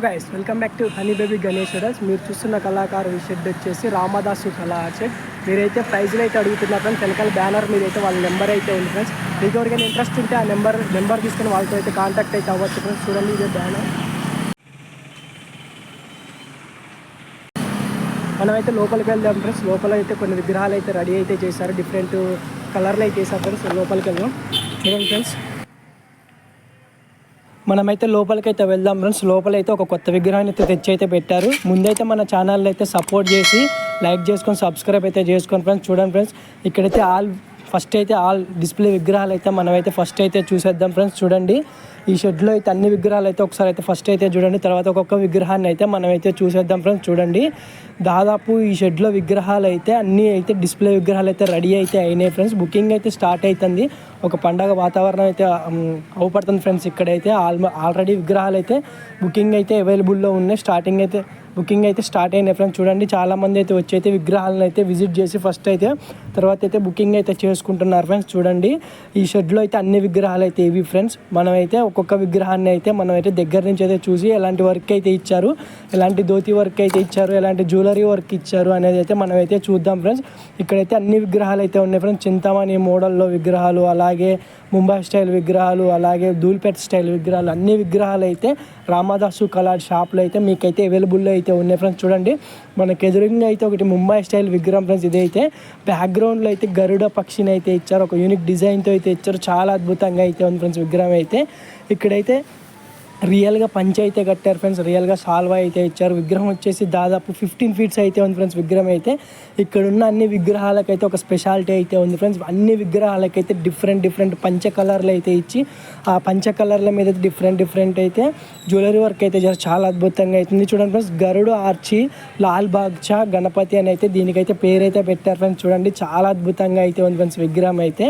Hello guys welcome back to honey baby గణేశ్వరస్ మీరు చూస్తున్న కళాకారు shed వచ్చేసి రామదాసు కళా షెడ్. మీరైతే ప్రైజ్లు అయితే అడుగుతున్నారు ఫ్రెండ్స్ వెనకాల బ్యానర్ మీద అయితే వాళ్ళ నెంబర్ అయితే ఉంది ఫ్రెండ్స్ మీకు ఎవరికైనా ఇంట్రెస్ట్ ఉంటే ఆ నెంబర్ నెంబర్ తీసుకుని వాళ్ళతో అయితే కాంటాక్ట్ అయితే అవ్వచ్చు ఫ్రెండ్స్ చూడండి ఇదే బ్యానర్ మనమైతే లోపలికి వెళ్దాం ఫ్రెండ్స్ లోపల అయితే కొన్ని విగ్రహాలు అయితే రెడీ అయితే చేశారు. డిఫరెంట్ కలర్లు అయితే చేశారు ఫ్రెండ్స్ లోపలికి వెళ్దాం. చూడండి ఫ్రెండ్స్ మనమైతే లోపలికైతే వెళ్దాం ఫ్రెండ్స్. లోపలైతే ఒక కొత్త విగ్రహాన్ని అయితే తెచ్చి అయితే పెట్టారు. ముందైతే మన ఛానల్ అయితే సపోర్ట్ చేసి లైక్ చేసుకొని సబ్స్క్రైబ్ అయితే చేసుకోండి ఫ్రెండ్స్ చూడండి ఫ్రెండ్స్. ఇక్కడైతే ఆల్ ఫస్ట్ అయితే ఆల్ డిస్ప్లే విగ్రహాలు అయితే మనమైతే ఫస్ట్ అయితే చూసేద్దాం ఫ్రెండ్స్. చూడండి. ఈ షెడ్లో అయితే అన్ని విగ్రహాలు అయితే ఒకసారి అయితే ఫస్ట్ అయితే చూడండి. తర్వాత ఒక్కొక్క విగ్రహాన్ని అయితే మనమైతే చూసేద్దాం ఫ్రెండ్స్. చూడండి. దాదాపు ఈ షెడ్లో విగ్రహాలు అయితే అన్నీ అయితే డిస్ప్లే విగ్రహాలు అయితే రెడీ అయితే అయినాయి ఫ్రెండ్స్. బుకింగ్ అయితే స్టార్ట్ అవుతుంది ఒక పండగ వాతావరణం అయితే అవపడుతుంది అవుపడుతుంది ఫ్రెండ్స్. ఇక్కడైతే ఆల్ ఆల్రెడీ విగ్రహాలు అయితే బుకింగ్ అయితే అవైలబుల్లో ఉన్నాయి. స్టార్టింగ్ అయితే బుకింగ్ అయితే స్టార్ట్ అయినాయి ఫ్రెండ్స్. చూడండి చాలా మంది అయితే వచ్చి అయితే విగ్రహాలను అయితే విజిట్ చేసి ఫస్ట్ అయితే తర్వాత అయితే బుకింగ్ అయితే చేసుకుంటున్నారు ఫ్రెండ్స్. చూడండి ఈ షెడ్లో అయితే అన్ని విగ్రహాలు అయితే ఇవి ఫ్రెండ్స్. మనమైతే ఒక్కొక్క విగ్రహాన్ని అయితే మనమైతే దగ్గర నుంచి అయితే చూసి ఎలాంటి వర్క్ అయితే ఇచ్చారు ఎలాంటి ధోతి వర్క్ అయితే ఇచ్చారు ఎలాంటి జ్యువెలరీ వర్క్ ఇచ్చారు అనేది అయితే మనమైతే చూద్దాం ఫ్రెండ్స్. ఇక్కడైతే అన్ని విగ్రహాలు అయితే ఉన్నాయి ఫ్రెండ్స్. చింతామణి మోడల్లో విగ్రహాలు అలాగే ముంబై స్టైల్ విగ్రహాలు అలాగే దూల్పేట్ స్టైల్ విగ్రహాలు అన్ని విగ్రహాలు అయితే రామదాసు కళా షాప్లో అయితే మీకైతే అవైలబుల్లో అయితే ఉన్నాయి ఫ్రెండ్స్ చూడండి మనకి ఎదురుగా అయితే ఒకటి ముంబై స్టైల్ విగ్రహం ఫ్రెండ్స్ ఇదైతే. బ్యాక్గ్రౌండ్లో అయితే గరుడ పక్షిని అయితే ఇచ్చారు ఒక యూనిక్ డిజైన్తో అయితే ఇచ్చారు. చాలా అద్భుతంగా అయితే ఉంది ఫ్రెండ్స్ విగ్రహం అయితే. ఇక్కడైతే రియల్గా పంచ అయితే కట్టారు ఫ్రెండ్స్ రియల్గా సాల్వ్ అయితే ఇచ్చారు. విగ్రహం వచ్చేసి దాదాపు ఫిఫ్టీన్ ఫీట్స్ అయితే ఉంది ఫ్రెండ్స్ విగ్రహం అయితే. ఇక్కడ ఉన్న అన్ని విగ్రహాలకైతే ఒక స్పెషాలిటీ అయితే ఉంది ఫ్రెండ్స్ అన్ని విగ్రహాలకైతే డిఫరెంట్ డిఫరెంట్ పంచ కలర్లు అయితే ఇచ్చి ఆ పంచ కలర్ల మీద డిఫరెంట్ డిఫరెంట్ అయితే జ్యువెలరీ వర్క్ అయితే చాలా అద్భుతంగా అవుతుంది చూడండి ఫ్రెండ్స్ గరుడు ఆర్చి లాల్ బాగ్చా గణపతి అని అయితే దీనికైతే పేరు అయితే పెట్టారు ఫ్రెండ్స్ చూడండి చాలా అద్భుతంగా అయితే ఉంది ఫ్రెండ్స్ విగ్రహం అయితే.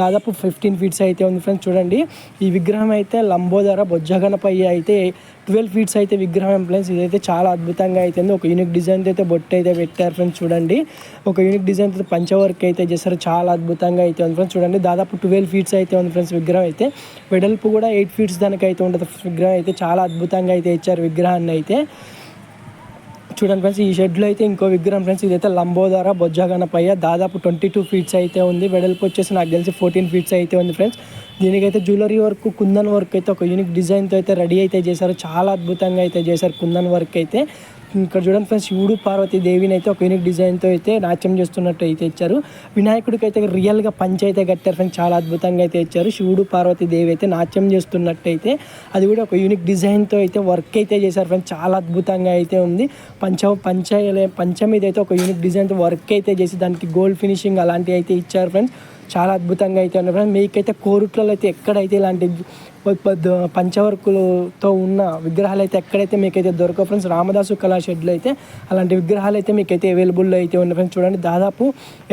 దాదాపు ఫిఫ్టీన్ ఫీట్స్ అయితే ఉంది ఫ్రెండ్స్ చూడండి ఈ విగ్రహం అయితే లంబోదర బొజ్జ అయ్యి అయితే ట్వెల్వ్ ఫీట్స్ అయితే విగ్రహం ఎంప్లైన్స్ ఇదైతే చాలా అద్భుతంగా అయితే ఒక యూనిక్ డిజైన్ అయితే బొట్టు అయితే పెట్టారు ఫ్రెండ్స్ చూడండి. ఒక యూనిక్ డిజైన్ అయితే పంచ వర్క్ అయితే చేస్తారు చాలా అద్భుతంగా అయితే ఉంది ఫ్రెండ్స్ చూడండి. దాదాపు ట్వెల్వ్ ఫీట్స్ అయితే ఉంది ఫ్రెండ్స్ విగ్రహం అయితే. వెడల్పు కూడా ఎయిట్ ఫీట్స్ దానికి అయితే ఉంటుంది విగ్రహం అయితే. చాలా అద్భుతంగా అయితే ఇచ్చారు విగ్రహాన్ని అయితే. చూడండి ఫ్రెండ్స్ ఈ షెడ్లో అయితే ఇంకో విగ్రహం ఫ్రెండ్స్ ఇదైతే లంబోదార బొజ్జ గణపయ్య దాదాపు ట్వంటీ టూ ఫీట్స్ అయితే ఉంది. వెడల్పు వచ్చేసి నాకు తెలిసి ఫోర్టీన్ ఫీట్స్ అయితే ఉంది ఫ్రెండ్స్ దీనికైతే జ్యువెలరీ వర్క్ కుందన్ వర్క్ అయితే ఒక యూనిక్ డిజైన్తో అయితే రెడీ అయితే చేశారు. చాలా అద్భుతంగా అయితే చేశారు కుందన్ వర్క్ అయితే. ఇక్కడ చూడండి ఫ్రెండ్స్ శివుడు పార్వతి దేవిని అయితే ఒక యూనిక్ డిజైన్తో అయితే నాట్యం చేస్తున్నట్టు అయితే ఇచ్చారు. వినాయకుడికి అయితే రియల్గా పంచ్ అయితే కట్టారు ఫ్రెండ్స్ చాలా అద్భుతంగా అయితే ఇచ్చారు. శివుడు పార్వతి దేవి అయితే నాట్యం చేస్తున్నట్టు అయితే అది కూడా ఒక యూనిక్ డిజైన్తో అయితే వర్క్ అయితే చేశారు ఫ్రెండ్స్ చాలా అద్భుతంగా అయితే ఉంది. పంచ పంచ పంచ మీద అయితే ఒక యూనిక్ డిజైన్తో వర్క్ అయితే చేసి దానికి గోల్డ్ ఫినిషింగ్ అలాంటివి అయితే ఇచ్చారు ఫ్రెండ్స్. చాలా అద్భుతంగా అయితే ఉన్నాయి ఫ్రెండ్స్ మీకైతే కోరుట్లలో అయితే ఎక్కడైతే ఇలాంటి పంచవర్కులతో ఉన్న విగ్రహాలు అయితే ఎక్కడైతే మీకైతే దొరకవు ఫ్రెండ్స్ రామదాసు కళా షెడ్లో అయితే అలాంటి విగ్రహాలు అయితే మీకైతే అవైలబుల్లో అయితే ఉన్నాయి ఫ్రెండ్స్. చూడండి దాదాపు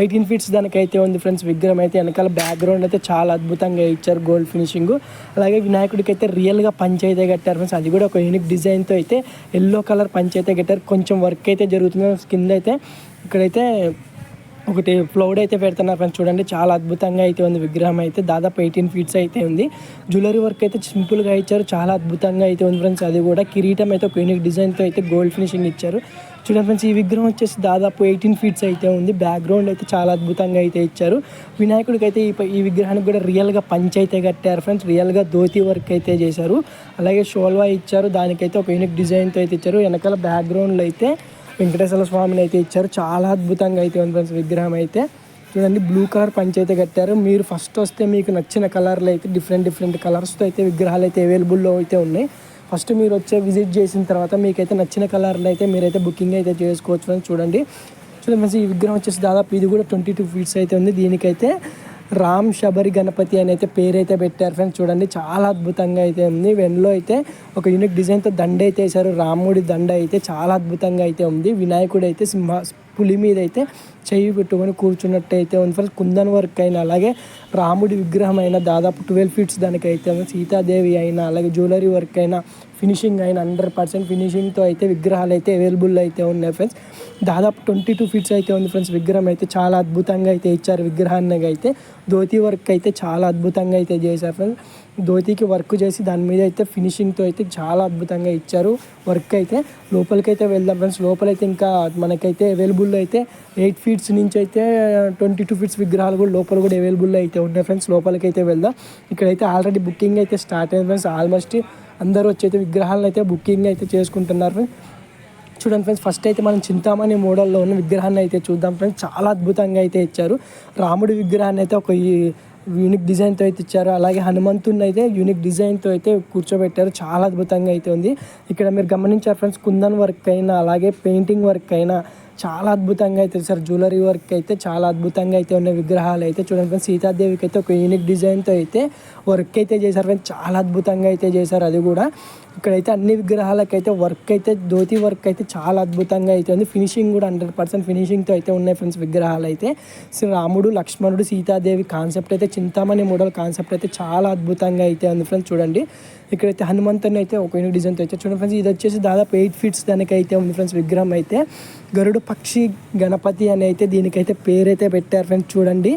ఎయిటీన్ ఫీట్స్ దానికైతే ఉంది ఫ్రెండ్స్. విగ్రహం అయితే వెనకాల బ్యాక్గ్రౌండ్ అయితే చాలా అద్భుతంగా ఇచ్చారు గోల్డ్ ఫినిషింగ్ అలాగే వినాయకుడికి అయితే రియల్గా పంచ్ అయితే కట్టారు ఫ్రెండ్స్. అది కూడా ఒక యూనిక్ డిజైన్తో అయితే ఎల్లో కలర్ పంచ్ అయితే కట్టారు. కొంచెం వర్క్ అయితే జరుగుతుంది. కింద అయితే ఇక్కడైతే ఒకటి ఫ్లౌడ్ అయితే పెడుతున్నారు ఫ్రెండ్స్ చూడండి చాలా అద్భుతంగా అయితే ఉంది విగ్రహం అయితే. దాదాపు ఎయిటీన్ ఫీట్స్ అయితే ఉంది. జ్యువెలరీ వర్క్ అయితే సింపుల్గా ఇచ్చారు. చాలా అద్భుతంగా అయితే ఉంది ఫ్రెండ్స్ అది కూడా కిరీటం అయితే ఒక యూనిక్ డిజైన్తో అయితే గోల్డ్ ఫినిషింగ్ ఇచ్చారు. చూడండి ఫ్రెండ్స్ ఈ విగ్రహం వచ్చేసి దాదాపు ఎయిటీన్ ఫీట్స్ అయితే ఉంది. బ్యాక్గ్రౌండ్ అయితే చాలా అద్భుతంగా అయితే ఇచ్చారు. వినాయకుడికి అయితే ఈ ఈ విగ్రహానికి కూడా రియల్గా పంచ్ అయితే కట్టారు ఫ్రెండ్స్ రియల్గా ధోతి వర్క్ అయితే చేశారు. అలాగే షోల్వా ఇచ్చారు. దానికైతే ఒక యూనిక్ డిజైన్తో అయితే ఇచ్చారు. వెనకాల బ్యాక్గ్రౌండ్లో అయితే వెంకటేశ్వర స్వామిని అయితే ఇచ్చారు. చాలా అద్భుతంగా అయితే ఉంది ఫ్రెండ్స్ విగ్రహం అయితే. చూడండి బ్లూ కలర్ పంచ్ అయితే కట్టారు. మీరు ఫస్ట్ వస్తే మీకు నచ్చిన కలర్లు అయితే డిఫరెంట్ డిఫరెంట్ కలర్స్తో అయితే విగ్రహాలు అయితే అవైలబుల్లో అయితే ఉన్నాయి. ఫస్ట్ మీరు వచ్చే విజిట్ చేసిన తర్వాత మీకైతే నచ్చిన కలర్లు అయితే మీరైతే బుకింగ్ అయితే చేసుకోవచ్చు అని చూడండి. చూడండి ఫ్రెండ్స్ ఈ విగ్రహం వచ్చేసి దాదాపు ఇది కూడా ట్వంటీ టూ ఫీట్స్ అయితే ఉంది. దీనికైతే రామ్ శబరి గణపతి అని అయితే పేరైతే పెట్టారు ఫ్రెండ్స్. చూడండి చాలా అద్భుతంగా అయితే ఉంది. వెన్లో అయితే ఒక యూనిక్ డిజైన్తో దండ అయితే వేశారు. రాముడి దండ అయితే చాలా అద్భుతంగా అయితే ఉంది. వినాయకుడు అయితే సింహ పులి మీద అయితే చెయ్యి పెట్టుకొని కూర్చున్నట్టు అయితే ఉంది ఫ్రెండ్స్. కుందన్ వర్క్ అయినా అలాగే రాముడి విగ్రహం అయినా దాదాపు ట్వెల్వ్ ఫీట్స్ దానికైతే ఉంది. సీతాదేవి అయినా అలాగే జ్యువెలరీ వర్క్ అయినా ఫినిషింగ్ అయిన హండ్రెడ్ పర్సెంట్ ఫినిషింగ్తో అయితే విగ్రహాలు అయితే అవైలబుల్ అయితే ఉన్నాయి ఫ్రెండ్స్ దాదాపు ట్వంటీ టూ ఫీట్స్ అయితే ఉంది ఫ్రెండ్స్ విగ్రహం అయితే చాలా అద్భుతంగా అయితే ఇచ్చారు విగ్రహాన్ని అయితే. ధోతి వర్క్ అయితే చాలా అద్భుతంగా అయితే చేశారు ఫ్రెండ్స్ ధోతికి వర్క్ చేసి దాని మీద అయితే ఫినిషింగ్తో అయితే చాలా అద్భుతంగా ఇచ్చారు వర్క్ అయితే. లోపలికైతే వెళ్దాం ఫ్రెండ్స్ లోపలైతే ఇంకా మనకైతే అవైలబుల్ అయితే ఎయిట్ ఫీట్స్ నుంచి అయితే ట్వంటీ టూ ఫీట్స్ విగ్రహాలు కూడా లోపల కూడా అవైలబుల్ అయితే ఉన్నాయి ఫ్రెండ్స్ లోపలికైతే వెళ్దాం. ఇక్కడైతే ఆల్రెడీ బుకింగ్ అయితే స్టార్ట్ అయింది ఫ్రెండ్స్ ఆల్మోస్ట్ అందరూ వచ్చి అయితే విగ్రహాలను అయితే బుకింగ్ అయితే చేసుకుంటున్నారు. చూడండి ఫ్రెండ్స్ ఫస్ట్ అయితే మనం చింతామణి మోడల్లో ఉన్న విగ్రహాన్ని అయితే చూద్దాం ఫ్రెండ్స్. చాలా అద్భుతంగా అయితే ఇచ్చారు. రాముడి విగ్రహాన్ని అయితే ఒక యూనిక్ డిజైన్తో అయితే ఇచ్చారు. అలాగే హనుమంతుని అయితే యూనిక్ డిజైన్తో అయితే కూర్చోబెట్టారు. చాలా అద్భుతంగా అయితే ఉంది. ఇక్కడ మీరు గమనించారు ఫ్రెండ్స్ కుందన్ వర్క్ అయినా అలాగే పెయింటింగ్ వర్క్ అయినా చాలా అద్భుతంగా అయితే సార్ జ్యువెలరీ వర్క్ అయితే చాలా అద్భుతంగా అయితే ఉన్న విగ్రహాలు అయితే చూడండి ఫ్రెండ్స్ సీతాదేవికి అయితే ఒక యూనిక్ డిజైన్తో అయితే వర్క్ అయితే చేశారు ఫ్రెండ్స్ చాలా అద్భుతంగా అయితే చేశారు అది కూడా. ఇక్కడైతే అన్ని విగ్రహాలకైతే వర్క్ అయితే ధోతి వర్క్ అయితే చాలా అద్భుతంగా అయితే ఉంది. ఫినిషింగ్ కూడా హండ్రెడ్ పర్సెంట్ ఫినిషింగ్తో అయితే ఉన్నాయి ఫ్రెండ్స్ విగ్రహాలు అయితే. శ్రీ రాముడు లక్ష్మణుడు సీతాదేవి కాన్సెప్ట్ అయితే చింతామణి మోడల్ కాన్సెప్ట్ అయితే చాలా అద్భుతంగా అయితే ఉంది ఫ్రెండ్స్ చూడండి. ఇక్కడైతే హనుమంతుని అయితే ఒక యూనిక్ డిజైన్తో అయితే చూడండి ఫ్రెండ్స్ ఇది వచ్చేసి దాదాపు ఎయిట్ ఫీట్స్ దానికి అయితే ఉంది ఫ్రెండ్స్ విగ్రహం అయితే. గరుడ పక్షి గణపతి అని అయితే దీనికైతే పేరైతే పెట్టారు ఫ్రెండ్స్ చూడండి.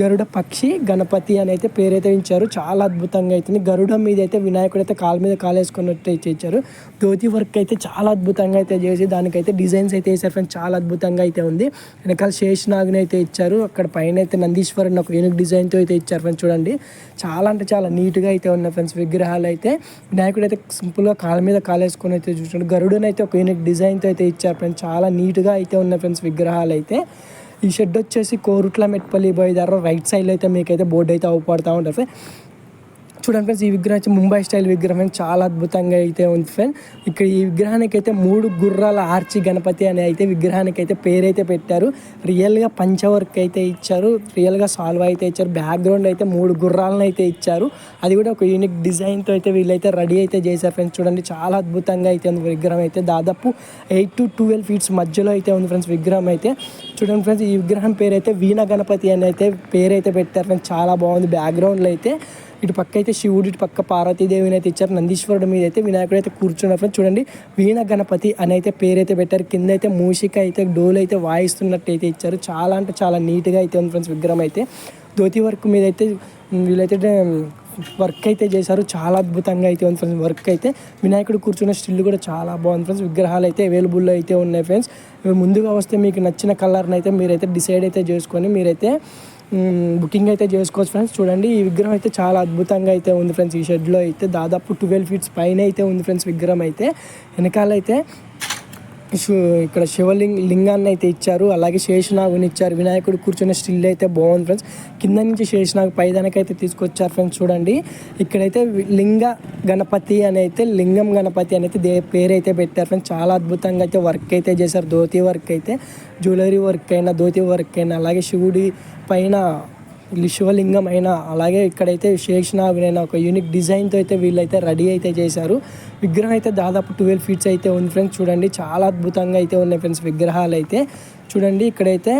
గరుడ పక్షి గణపతి అని అయితే పేరైతే ఇచ్చారు. చాలా అద్భుతంగా అవుతుంది గరుడ మీద అయితే వినాయకుడు అయితే కాలు మీద కాలేసుకున్నట్టు అయితే ఇచ్చారు ధోతి వర్క్ అయితే చాలా అద్భుతంగా అయితే చేసి దానికైతే డిజైన్స్ అయితే వేసారు ఫ్రెండ్స్ చాలా అద్భుతంగా అయితే ఉంది. వెనకాల శేషనాగుని అయితే ఇచ్చారు. అక్కడ పైన అయితే నందీశ్వరుని ఒక యూనిక్ డిజైన్తో అయితే ఇచ్చారు ఫ్రెండ్స్ చూడండి. చాలా అంటే చాలా నీట్గా అయితే ఉన్నాయి ఫ్రెండ్స్ విగ్రహాలు అయితే. వినాయకుడు అయితే సింపుల్గా కాళ్ళ మీద కాలేసుకొని అయితే చూస్తున్నాడు గరుడుని అయితే ఒక యూనిక్ డిజైన్తో అయితే ఇచ్చారు ఫ్రెండ్స్. చాలా నీట్గా అయితే ఉన్నాయి ఫ్రెండ్స్ విగ్రహాలు అయితే. ఈ షెడ్ వచ్చేసి కోరుట్ల మెట్పల్లి పోయి రైట్ సైడ్లో అయితే మీకైతే బోర్డు అయితే అవుపడుతూ ఉంటుంది చూడండి ఫ్రెండ్స్ ఈ విగ్రహం వచ్చి ముంబై స్టైల్ విగ్రహం చాలా అద్భుతంగా అయితే ఉంది ఫ్రెండ్. ఇక్కడ ఈ విగ్రహానికి అయితే మూడు గుర్రాల ఆర్చి గణపతి అనే అయితే విగ్రహానికి అయితే పేరైతే పెట్టారు. రియల్గా పంచవర్క్ అయితే ఇచ్చారు. రియల్గా సాల్వ్ అయితే ఇచ్చారు. బ్యాక్గ్రౌండ్ అయితే మూడు గుర్రాలను అయితే ఇచ్చారు. అది కూడా ఒక యూనిక్ డిజైన్తో అయితే వీళ్ళైతే రెడీ అయితే చేశారు ఫ్రెండ్స్. చూడండి చాలా అద్భుతంగా అయితే ఉంది విగ్రహం అయితే. దాదాపు ఎయిట్ టు ట్వెల్వ్ ఫీట్స్ మధ్యలో అయితే ఉంది ఫ్రెండ్స్ విగ్రహం అయితే. చూడండి ఫ్రెండ్స్ ఈ విగ్రహం పేరు అయితే వీణ గణపతి అని అయితే పేరైతే పెట్టారు ఫ్రెండ్స్. చాలా బాగుంది బ్యాక్గ్రౌండ్లో అయితే. ఇటు పక్క అయితే శివుడు ఇటు పక్క పార్వతీదేవిని అయితే ఇచ్చారు. నందీశ్వరుడు మీద అయితే వినాయకుడు అయితే కూర్చున్నప్పుడు ఫ్రెండ్స్. చూడండి వీణ గణపతి అని అయితే పేరైతే పెట్టారు. కింద అయితే మూషిక అయితే డోల్ అయితే వాయిస్తున్నట్టు అయితే ఇచ్చారు. చాలా అంటే చాలా నీట్గా అయితే ఉంది ఫ్రెండ్స్ విగ్రహం అయితే. ధోతి వర్క్ మీద అయితే వీళ్ళైతే వర్క్ అయితే చేశారు. చాలా అద్భుతంగా అయితే ఉంది ఫ్రెండ్స్ వర్క్ అయితే. వినాయకుడు కూర్చున్న స్టిల్ కూడా చాలా బాగుంది ఫ్రెండ్స్. విగ్రహాలు అయితే అవైలబుల్లో అయితే ఉన్నాయి ఫ్రెండ్స్. ముందుగా వస్తే మీకు నచ్చిన కలర్ని అయితే మీరైతే డిసైడ్ అయితే చేసుకొని మీరైతే బుకింగ్ అయితే చేసుకోవచ్చు ఫ్రెండ్స్. చూడండి ఈ విగ్రహం అయితే చాలా అద్భుతంగా అయితే ఉంది ఫ్రెండ్స్. ఈ షెడ్లో అయితే దాదాపు ట్వెల్వ్ ఫీట్స్ పైన అయితే ఉంది ఫ్రెండ్స్ విగ్రహం అయితే. వెనకాలైతే అయితే ఇక్కడ శివలింగ్ లింగాన్ని అయితే ఇచ్చారు. అలాగే శేషనాగుని ఇచ్చారు. వినాయకుడు కూర్చునే స్టిల్ అయితే బాగుంది ఫ్రెండ్స్. కింద నుంచి శేషనాగు పైదానికైతే తీసుకొచ్చారు ఫ్రెండ్స్ చూడండి. ఇక్కడైతే లింగ గణపతి అని అయితే లింగం గణపతి అని అయితే దే పేరు అయితే పెట్టారు ఫ్రెండ్స్. చాలా అద్భుతంగా అయితే వర్క్ అయితే చేశారు. ధోతి వర్క్ అయితే జ్యువెలరీ వర్క్ అయినా ధోతి వర్క్ అయినా అలాగే శివుడి పైన శివలింగం అయినా అలాగే ఇక్కడైతే శేషనాగునైనా ఒక యూనిక్ డిజైన్తో అయితే వీళ్ళైతే రెడీ అయితే చేశారు. విగ్రహం అయితే దాదాపు ట్వెల్వ్ ఫీట్స్ అయితే ఉంది ఫ్రెండ్స్ చూడండి చాలా అద్భుతంగా అయితే ఉన్నాయి ఫ్రెండ్స్ విగ్రహాలు అయితే. చూడండి ఇక్కడైతే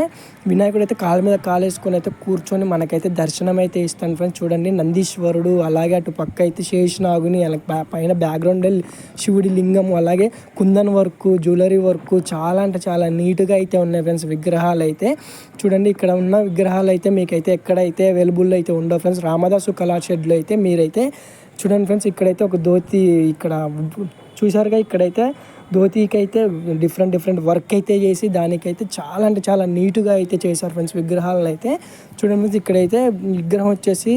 వినాయకుడు అయితే కాళ్ళ మీద కాలేసుకొని అయితే కూర్చొని మనకైతే దర్శనం అయితే ఇస్తాను ఫ్రెండ్స్ చూడండి నందీశ్వరుడు అలాగే అటు పక్క అయితే శేషనాగుని పైన బ్యాక్గ్రౌండ్ శివుడి లింగం అలాగే కుందన్ వర్క్ జ్యువెలరీ వర్క్ చాలా అంటే చాలా నీట్గా అయితే ఉన్నాయి ఫ్రెండ్స్ విగ్రహాలు అయితే. చూడండి ఇక్కడ ఉన్న విగ్రహాలు అయితే మీకైతే ఎక్కడైతే అవైలబుల్ అయితే ఉండవు ఫ్రెండ్స్ రామదాసు కళా షెడ్లో అయితే మీరైతే చూడండి ఫ్రెండ్స్ ఇక్కడైతే ఒక ధోతి ఇక్కడ చూసారుగా ఇక్కడైతే ధోతికి అయితే డిఫరెంట్ డిఫరెంట్ వర్క్ అయితే చేసి దానికైతే చాలా అంటే చాలా నీట్గా అయితే చేశారు ఫ్రెండ్స్ విగ్రహాలను అయితే చూడండి ఫ్రెండ్స్ ఇక్కడైతే విగ్రహం వచ్చేసి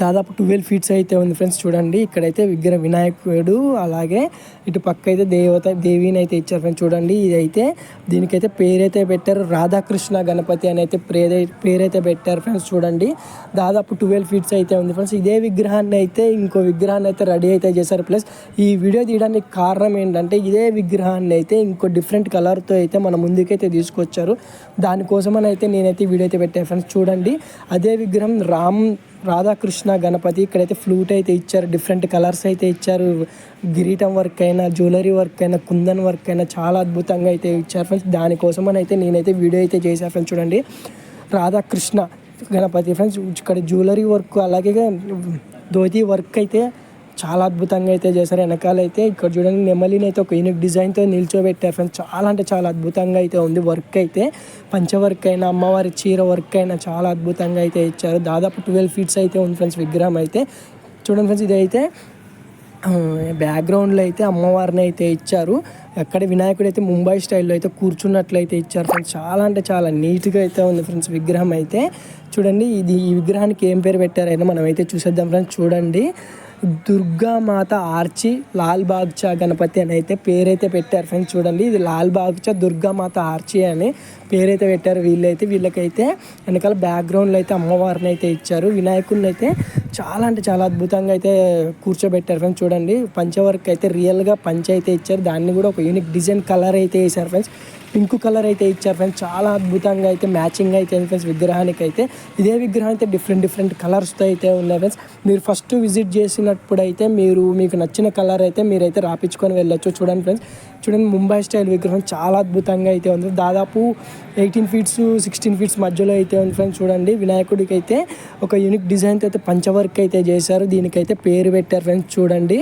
దాదాపు ట్వెల్వ్ ఫీట్స్ అయితే ఉంది ఫ్రెండ్స్ చూడండి. ఇక్కడైతే విగ్రహ వినాయకుడు అలాగే ఇటు పక్క అయితే దేవత దేవిని అయితే ఇచ్చారు ఫ్రెండ్స్ చూడండి. ఇదైతే దీనికైతే పేరైతే పెట్టారు రాధాకృష్ణ గణపతి అని అయితే పేరే పేరైతే పెట్టారు ఫ్రెండ్స్ చూడండి. దాదాపు ట్వెల్వ్ ఫీట్స్ అయితే ఉంది ఫ్రెండ్స్ ఇదే విగ్రహాన్ని అయితే ఇంకో విగ్రహాన్ని అయితే రెడీ అయితే చేశారు ప్లస్ ఈ వీడియో తీయడానికి కారణం ఏంటంటే ఇదే విగ్రహాన్ని అయితే ఇంకో డిఫరెంట్ కలర్తో అయితే మన ముందుకైతే తీసుకొచ్చారు. దానికోసమని అయితే నేనైతే వీడియో అయితే పెట్టాను ఫ్రెండ్స్ చూడండి. అదే విగ్రహం రామ్ రాధాకృష్ణ గణపతి ఇక్కడైతే ఫ్లూట్ అయితే ఇచ్చారు. డిఫరెంట్ కలర్స్ అయితే ఇచ్చారు. గిరీటం వర్క్ అయినా జ్యువెలరీ వర్క్ అయినా కుందన్ వర్క్ అయినా చాలా అద్భుతంగా అయితే ఇచ్చారు ఫ్రెండ్స్ దానికోసం అని అయితే నేనైతే వీడియో అయితే చేశాను ఫ్రెండ్స్ చూడండి. రాధాకృష్ణ గణపతి ఫ్రెండ్స్ ఇక్కడ జ్యువెలరీ వర్క్ అలాగే ధోతి వర్క్ అయితే చాలా అద్భుతంగా అయితే చేశారు. వెనకాల అయితే ఇక్కడ చూడండి నెమలిని అయితే ఒక యూనిక్ డిజైన్తో నిల్చోబెట్టారు ఫ్రెండ్స్ చాలా అంటే చాలా అద్భుతంగా అయితే ఉంది వర్క్ అయితే. పంచ వర్క్ అయినా అమ్మవారి చీర వర్క్ అయినా చాలా అద్భుతంగా అయితే ఇచ్చారు. దాదాపు ట్వెల్వ్ ఫీట్స్ అయితే ఉంది ఫ్రెండ్స్ విగ్రహం అయితే. చూడండి ఫ్రెండ్స్ ఇదైతే బ్యాక్గ్రౌండ్లో అయితే అమ్మవారిని అయితే ఇచ్చారు. అక్కడ వినాయకుడు అయితే ముంబై స్టైల్లో అయితే కూర్చున్నట్లయితే ఇచ్చారు ఫ్రెండ్స్ చాలా అంటే చాలా నీట్గా అయితే ఉంది ఫ్రెండ్స్ విగ్రహం అయితే. చూడండి ఇది ఈ విగ్రహానికి ఏం పేరు పెట్టారైనా మనం అయితే చూసేద్దాం ఫ్రెండ్స్ చూడండి. దుర్గామాత ఆర్చి లాల్ బాగ్చా గణపతి అని అయితే పేరైతే పెట్టారు. ఫ్రెండ్స్ చూడండి ఇది లాల్ బాగ్చా దుర్గామాత ఆర్చి అని పేరైతే పెట్టారు. వీళ్ళైతే వీళ్ళకైతే వెనకాల బ్యాక్గ్రౌండ్లో అయితే అమ్మవారిని అయితే ఇచ్చారు. వినాయకుడిని అయితే చాలా అంటే చాలా అద్భుతంగా అయితే కూర్చోబెట్టారు. ఫ్రెండ్స్ చూడండి పంచవర్క్ అయితే రియల్గా పంచ అయితే ఇచ్చారు. దాన్ని కూడా ఒక యూనిక్ డిజైన్ కలర్ అయితే వేసారు ఫ్రెండ్స్ పింక్ కలర్ అయితే ఇచ్చారు ఫ్రెండ్స్. చాలా అద్భుతంగా అయితే మ్యాచింగ్ అయితే ఫ్రెండ్స్. విగ్రహానికి అయితే ఇదే విగ్రహం అయితే డిఫరెంట్ డిఫరెంట్ కలర్స్తో అయితే ఉన్నాయి ఫ్రెండ్స్. మీరు ఫస్ట్ విజిట్ చేసినప్పుడు అయితే మీరు మీకు నచ్చిన కలర్ అయితే మీరైతే రాపించుకొని వెళ్ళొచ్చు. చూడండి ఫ్రెండ్స్. చూడండి ముంబై స్టైల్ విగ్రహం చాలా అద్భుతంగా అయితే ఉంది దాదాపు ఎయిటీన్ ఫీట్స్ సిక్స్టీన్ ఫీట్స్ మధ్యలో అయితే ఉంది ఫ్రెండ్స్. చూడండి వినాయకుడికి అయితే ఒక యూనిక్ డిజైన్తో అయితే పంచవర్క్ అయితే చేశారు. దీనికైతే పేరు పెట్టారు ఫ్రెండ్స్. చూడండి.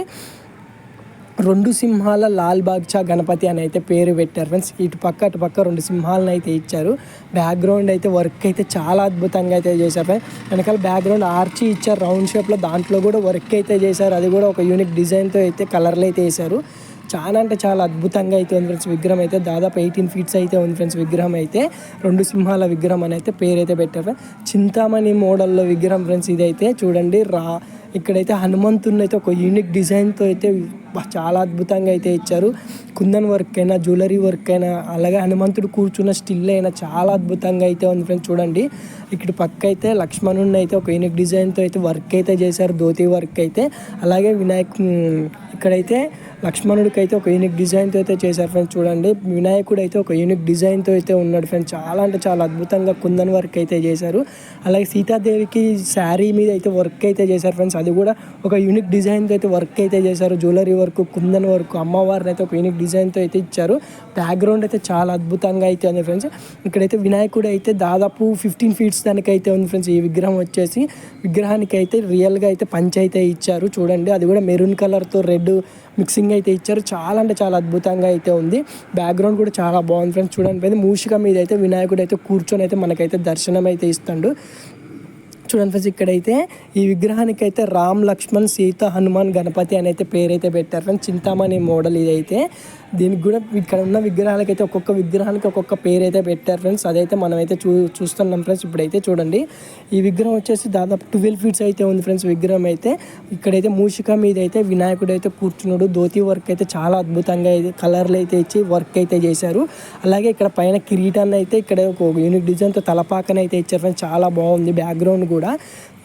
రెండు సింహాల లాల్ బాగ్చా గణపతి అని అయితే పేరు పెట్టారు ఫ్రెండ్స్ ఇటు పక్క అటు పక్క రెండు సింహాలను అయితే ఇచ్చారు. బ్యాక్గ్రౌండ్ అయితే వర్క్ అయితే చాలా అద్భుతంగా అయితే చేశారు ఫ్రెండ్స్ వెనకాల బ్యాక్గ్రౌండ్ ఆర్చి ఇచ్చారు. రౌండ్ షేప్లో దాంట్లో కూడా వర్క్ అయితే చేశారు. అది కూడా ఒక యూనిక్ డిజైన్తో అయితే కలర్లు అయితే వేశారు. చాలా అంటే చాలా అద్భుతంగా అయితే ఉంది ఫ్రెండ్స్ విగ్రహం అయితే దాదాపు ఎయిటీన్ ఫీట్స్ అయితే ఉంది ఫ్రెండ్స్ విగ్రహం అయితే రెండు సింహాల విగ్రహం అని అయితే పేరు అయితే పెట్టారు చింతామణి మోడల్లో విగ్రహం ఫ్రెండ్స్ ఇదైతే చూడండి రా ఇక్కడైతే హనుమంతుని అయితే ఒక యూనిక్ డిజైన్తో అయితే చాలా అద్భుతంగా అయితే ఇచ్చారు. కుందన్ వర్క్ అయినా జ్యువెలరీ వర్క్ అయినా అలాగే హనుమంతుడు కూర్చున్న స్టిల్ అయినా చాలా అద్భుతంగా అయితే ఉంది ఫ్రెండ్స్ చూడండి. ఇక్కడ పక్క అయితే లక్ష్మణుని అయితే ఒక యూనిక్ డిజైన్తో అయితే వర్క్ అయితే చేశారు ధోతి వర్క్ అయితే. అలాగే వినాయక్ ఇక్కడైతే లక్ష్మణుడికి అయితే ఒక యూనిక్ డిజైన్తో అయితే చేశారు ఫ్రెండ్స్ చూడండి. వినాయకుడు అయితే ఒక యూనిక్ డిజైన్తో అయితే ఉన్నాడు ఫ్రెండ్స్ చాలా అంటే చాలా అద్భుతంగా కుందన్ వర్క్ అయితే చేశారు. అలాగే సీతాదేవికి శారీ మీద అయితే వర్క్ అయితే చేశారు ఫ్రెండ్స్ అది కూడా ఒక యూనిక్ డిజైన్తో అయితే వర్క్ అయితే చేశారు. జ్యువెలరీ వర్క్ కుందన్ వర్క్ అమ్మవారిని అయితే ఒక యూనిక్ డిజైన్తో అయితే ఇచ్చారు. బ్యాక్గ్రౌండ్ అయితే చాలా అద్భుతంగా అయితే ఉంది ఫ్రెండ్స్ ఇక్కడైతే వినాయకుడు అయితే దాదాపు ఫిఫ్టీన్ ఫీట్స్ దానికైతే ఉంది ఫ్రెండ్స్ ఈ విగ్రహం వచ్చేసి విగ్రహానికి అయితే రియల్గా అయితే పంచ్ అయితే ఇచ్చారు. చూడండి అది కూడా మెరూన్ కలర్తో రెడ్ మిక్సింగ్ అయితే ఇచ్చారు. చాలా అంటే చాలా అద్భుతంగా అయితే ఉంది. బ్యాక్గ్రౌండ్ కూడా చాలా బాగుంది ఫ్రెండ్స్ చూడండి. మూషిక మీద అయితే వినాయకుడు అయితే కూర్చొని అయితే మనకైతే దర్శనం అయితే ఇస్తాడు. చూడండి ఫ్రెండ్స్ ఇక్కడైతే ఈ విగ్రహానికి అయితే రామ్ లక్ష్మణ్ సీత హనుమాన్ గణపతి అని అయితే పేరైతే పెట్టారు ఫ్రెండ్స్ చింతామణి మోడల్ ఇదైతే. దీనికి కూడా ఇక్కడ ఉన్న విగ్రహాలకైతే అయితే ఒక్కొక్క విగ్రహానికి ఒక్కొక్క పేరు అయితే పెట్టారు ఫ్రెండ్స్ అదైతే మనమైతే చూ చూస్తున్నాం ఫ్రెండ్స్ ఇప్పుడైతే చూడండి. ఈ విగ్రహం వచ్చేసి దాదాపు ట్వెల్వ్ ఫీట్స్ అయితే ఉంది ఫ్రెండ్స్ విగ్రహం అయితే. ఇక్కడైతే మూషిక మీద అయితే వినాయకుడు అయితే కూర్చున్నాడు. ధోతి వర్క్ అయితే చాలా అద్భుతంగా అయితే కలర్లు అయితే ఇచ్చి వర్క్ అయితే చేశారు. అలాగే ఇక్కడ పైన కిరీటాన్ని అయితే ఇక్కడ ఒక యూనిక్ డిజైన్తో తలపాకని అయితే ఇచ్చారు ఫ్రెండ్స్ చాలా బాగుంది. బ్యాక్గ్రౌండ్ కూడా కూడా.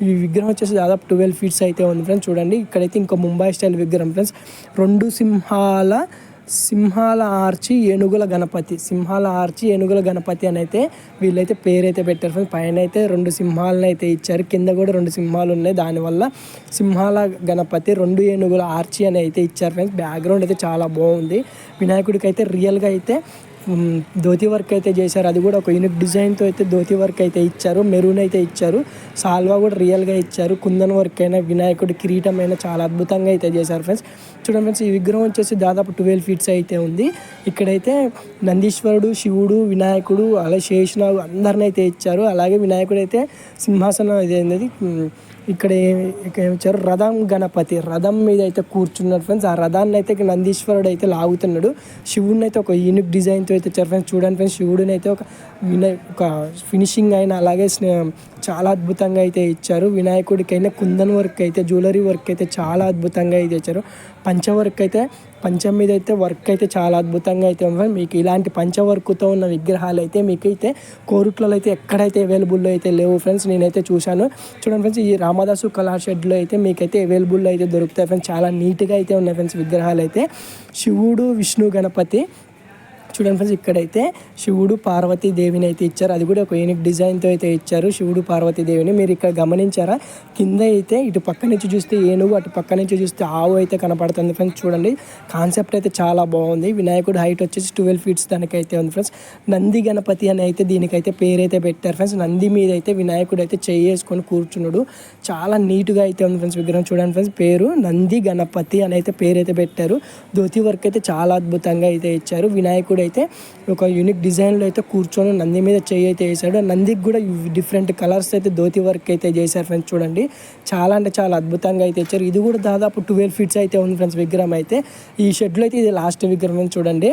ఈ విగ్రహం వచ్చేసి దాదాపు ట్వెల్వ్ ఫీట్స్ అయితే ఉంది ఫ్రెండ్స్ చూడండి ఇక్కడైతే ఇంకా ముంబై స్టైల్ విగ్రహం ఫ్రెండ్స్ రెండు సింహాల సింహాల ఆర్చి ఏనుగుల గణపతి. సింహాల ఆర్చి ఏనుగుల గణపతి అని అయితే వీళ్ళైతే పేరైతే పెట్టారు ఫ్రెండ్స్ పైన అయితే రెండు సింహాలను అయితే ఇచ్చారు. కింద కూడా రెండు సింహాలు ఉన్నాయి. దానివల్ల సింహాల గణపతి రెండు ఏనుగుల ఆర్చి అని అయితే ఇచ్చారు ఫ్రెండ్స్ బ్యాక్గ్రౌండ్ అయితే చాలా బాగుంది. వినాయకుడికి అయితే రియల్గా అయితే ధోతి వర్క్ అయితే చేశారు. అది కూడా ఒక యూనిక్ డిజైన్తో అయితే ధోతి వర్క్ అయితే ఇచ్చారు. మెరూన్ అయితే ఇచ్చారు. సాల్వా కూడా రియల్గా ఇచ్చారు. కుందన్ వర్క్ అయినా వినాయకుడి కిరీటం అయినా చాలా అద్భుతంగా అయితే చేశారు ఫ్రెండ్స్ చూడండి ఫ్రెండ్స్ ఈ విగ్రహం వచ్చేసి దాదాపు ట్వెల్వ్ ఫీట్స్ అయితే ఉంది. ఇక్కడైతే నందీశ్వరుడు శివుడు వినాయకుడు అలా శేషనాగు అందరిని అయితే ఇచ్చారు. అలాగే వినాయకుడు అయితే సింహాసనం ఇదేంది ఇక్కడ ఇచ్చారు రథం గణపతి రథం మీద అయితే కూర్చున్నాడు ఫ్రెండ్స్ ఆ రథాన్ని అయితే నందీశ్వరుడు అయితే లాగుతున్నాడు. శివుడిని అయితే ఒక యూనిక్ డిజైన్తో అయితే ఇచ్చారు ఫ్రెండ్స్ చూడండి ఫ్రెండ్స్ శివుడిని అయితే ఒక ఒక ఫినిషింగ్ అయిన అలాగే చాలా అద్భుతంగా అయితే ఇచ్చారు. వినాయకుడికైనా కుందన్ వర్క్ అయితే జ్యువెలరీ వర్క్ అయితే చాలా అద్భుతంగా అయితే ఇచ్చారు. పంచ వర్క్ అయితే పంచం మీద అయితే వర్క్ అయితే చాలా అద్భుతంగా అయితే ఉంది. మీకు ఇలాంటి పంచ వర్క్తో ఉన్న విగ్రహాలు అయితే మీకు అయితే కోరుట్లలో అయితే ఎక్కడైతే అవైలబుల్లో అయితే లేవు ఫ్రెండ్స్ నేనైతే చూశాను. చూడండి ఫ్రెండ్స్ ఈ రామదాసు కళా షెడ్లో అయితే మీకైతే అవైలబుల్లో అయితే దొరుకుతాయి. ఫ్రెండ్స్ చాలా నీట్గా అయితే ఉన్నాయి ఫ్రెండ్స్ విగ్రహాలు అయితే శివుడు విష్ణు గణపతి చూడండి ఫ్రెండ్స్ ఇక్కడైతే. శివుడు పార్వతీదేవిని అయితే ఇచ్చారు. అది కూడా ఒక యూనిక్ డిజైన్తో అయితే ఇచ్చారు శివుడు పార్వతీదేవిని మీరు ఇక్కడ గమనించారా? కింద అయితే ఇటు పక్క నుంచి చూస్తే ఏనుగు అటు పక్క నుంచి చూస్తే ఆవు అయితే కనపడుతుంది ఫ్రెండ్స్ చూడండి. కాన్సెప్ట్ అయితే చాలా బాగుంది. వినాయకుడు హైట్ వచ్చేసి ట్వెల్వ్ ఫీట్స్ దానికైతే ఉంది ఫ్రెండ్స్ నంది గణపతి అని అయితే దీనికైతే పేరైతే పెట్టారు ఫ్రెండ్స్ నంది మీద అయితే వినాయకుడు అయితే చేసుకొని కూర్చున్నాడు. చాలా నీట్గా అయితే ఉంది ఫ్రెండ్స్ విగ్రహం చూడండి ఫ్రెండ్స్ పేరు నంది గణపతి అని అయితే పేరైతే పెట్టారు. ధోతి వర్క్ అయితే చాలా అద్భుతంగా అయితే ఇచ్చారు. వినాయకుడు అయితే ఒక యూనిక్ డిజైన్లో అయితే కూర్చొని నంది మీద చేయి అయితే వేసాడు నందికి కూడా డిఫరెంట్ కలర్స్ అయితే ధోతి వర్క్ అయితే చేశారు ఫ్రెండ్స్ చూడండి. చాలా అంటే చాలా అద్భుతంగా అయితే ఇచ్చారు. ఇది కూడా దాదాపు ట్వెల్వ్ ఫీట్స్ అయితే ఉంది ఫ్రెండ్స్ విగ్రహం అయితే. ఈ షెడ్లో అయితే ఇది లాస్ట్ విగ్రహం చూడండి.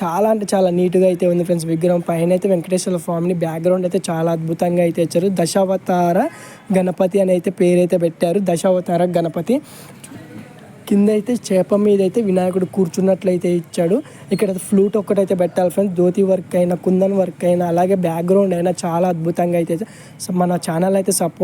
చాలా అంటే చాలా నీట్గా అయితే ఉంది ఫ్రెండ్స్ విగ్రహం. పైన అయితే వెంకటేశ్వర స్వామిని బ్యాక్గ్రౌండ్ అయితే చాలా అద్భుతంగా అయితే ఇచ్చారు. దశావతార గణపతి అని అయితే పేరైతే పెట్టారు. దశావతార గణపతి. కింద అయితే చేప మీద అయితే వినాయకుడు కూర్చున్నట్లయితే ఇచ్చాడు. ఇక్కడ ఫ్లూట్ ఒక్కటైతే పెట్టాలి ఫ్రెండ్స్. ధోతి వర్క్ అయినా కుందన్ వర్క్ అయినా అలాగే బ్యాక్గ్రౌండ్ అయినా చాలా అద్భుతంగా అయితే మన ఛానల్ అయితే సపోర్ట్